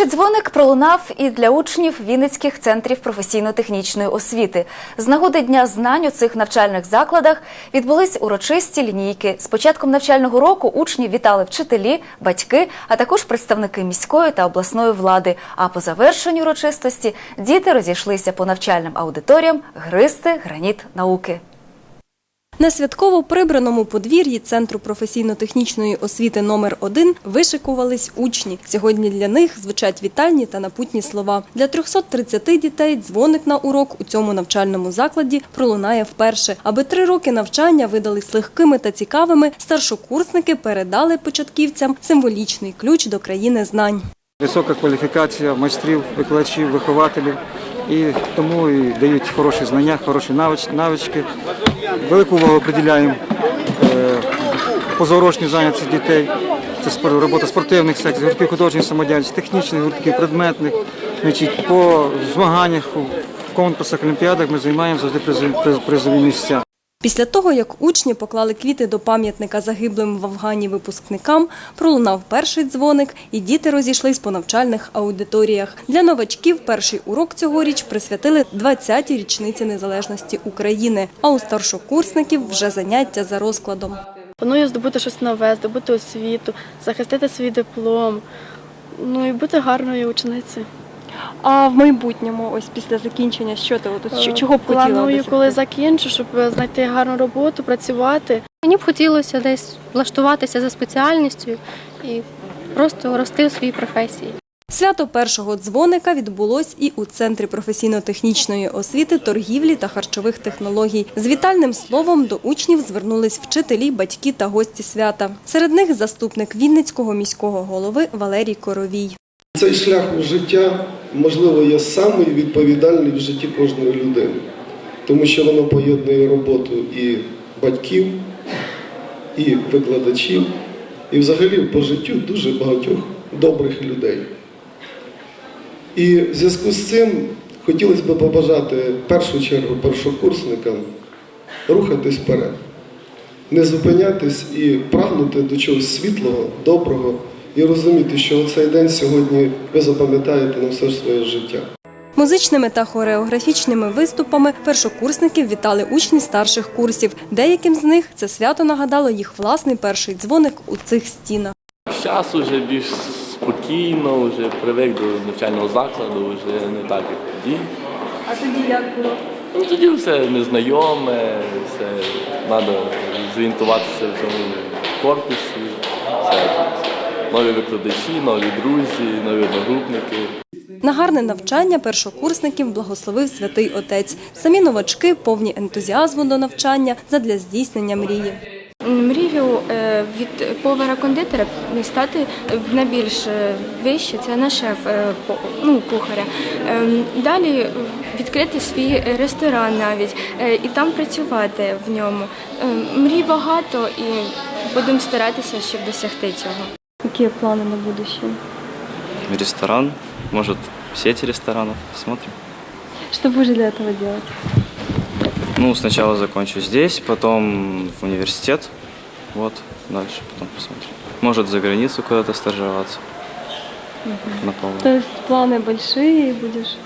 Перший дзвоник пролунав і для учнів Вінницьких центрів професійно-технічної освіти. З нагоди дня знань у цих навчальних закладах відбулись урочисті лінійки. З початком навчального року учнів вітали вчителі, батьки, а також представники міської та обласної влади. А по завершенню урочистості діти розійшлися по навчальним аудиторіям гристи граніт науки. На святково прибраному подвір'ї Центру професійно-технічної освіти номер 1 вишикувались учні. Сьогодні для них звучать вітальні та напутні слова. Для 330 дітей дзвоник на урок у цьому навчальному закладі пролунає вперше. Аби три роки навчання видались легкими та цікавими, старшокурсники передали початківцям символічний ключ до країни знань. Висока кваліфікація майстрів, викладачів, вихователів. І тому і дають хороші знання, хороші навич- навички. Велику увагу приділяємо е, позаурочній зайнятості дітей. Це робота спортивних секцій, гуртків художньої самодіяльності, технічних гуртків, предметних. По змаганнях, в конкурсах, олімпіадах ми займаємо завжди призові місця. Після того, як учні поклали квіти до пам'ятника загиблим в Афгані випускникам, пролунав перший дзвоник, і діти розійшлись по навчальних аудиторіях. Для новачків перший урок цьогоріч присвятили 20-й річниці незалежності України. А у старшокурсників вже заняття за розкладом. Планую здобути щось нове, здобути освіту, захистити свій диплом, ну і бути гарною ученицею. А в майбутньому, ось після закінчення, що ти от, чого б хотіла? Планую, досягти? коли закінчу, щоб знайти гарну роботу, працювати. Мені б хотілося десь влаштуватися за спеціальністю і просто рости у своїй професії. Свято першого дзвоника відбулось і у Центрі професійно-технічної освіти, торгівлі та харчових технологій. З вітальним словом до учнів звернулись вчителі, батьки та гості свята. Серед них заступник Вінницького міського голови Валерій Коровій. Цей шлях у життя, можливо, є самий відповідальний в житті кожної людини, тому що воно поєднує роботу і батьків, і викладачів, і взагалі по життю дуже багатьох добрих людей. І в зв'язку з цим хотілося б побажати в першу чергу першокурсникам рухатись вперед, не зупинятись і прагнути до чогось світлого, доброго і розуміти, що цей день сьогодні ви запам'ятаєте на все своє життя. Музичними та хореографічними виступами першокурсників вітали учні старших курсів. Деяким з них це свято нагадало їх власний перший дзвоник у цих стінах. Зараз вже більш спокійно, вже привик до навчального закладу, вже не так, як тоді. А тоді як було? Ну, тоді все незнайоме, все треба зорієнтуватися в цьому корпусі. Все. Нові викладачі, нові друзі, нові одногрупники. На гарне навчання першокурсників благословив святий отець. Самі новачки повні ентузіазму до навчання задля здійснення мрії. Мрію е, від повара-кондитера стати на більш е, вище, це на шеф е, по- ну, кухаря. Ем, Далі відкрити свій ресторан навіть і там працювати в ньому. Ем, Мрій багато і будемо старатися, щоб досягти цього. Які плани на будущее? ресторан, может, сеть ресторанов, смотрим. Що будете для цього робити? Ну, сначала закончу здесь, потом в университет, вот, дальше потом посмотрим. Может, за границу куда-то стажироваться на полную. Тобто плани великі будеш?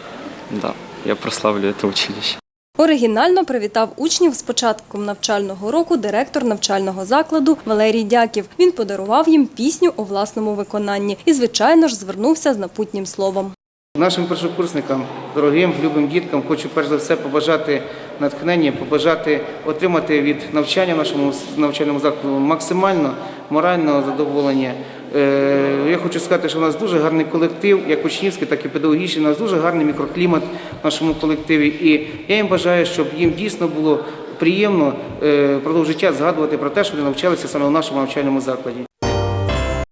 Да, я прославлю это училище. Оригінально привітав учнів з початком навчального року директор навчального закладу Валерій Дяків. Він подарував їм пісню у власному виконанні і, звичайно ж, звернувся з напутнім словом. Нашим першокурсникам, дорогим, любим діткам, хочу перш за все побажати натхнення, побажати отримати від навчання нашому навчальному закладу максимально морального задоволення. Е, Я хочу сказати, що у нас дуже гарний колектив, як учнівський, так і педагогічний. У нас дуже гарний мікроклімат в нашому колективі. І я їм бажаю, щоб їм дійсно було приємно е, впродовж життя згадувати про те, що вони навчалися саме в нашому навчальному закладі.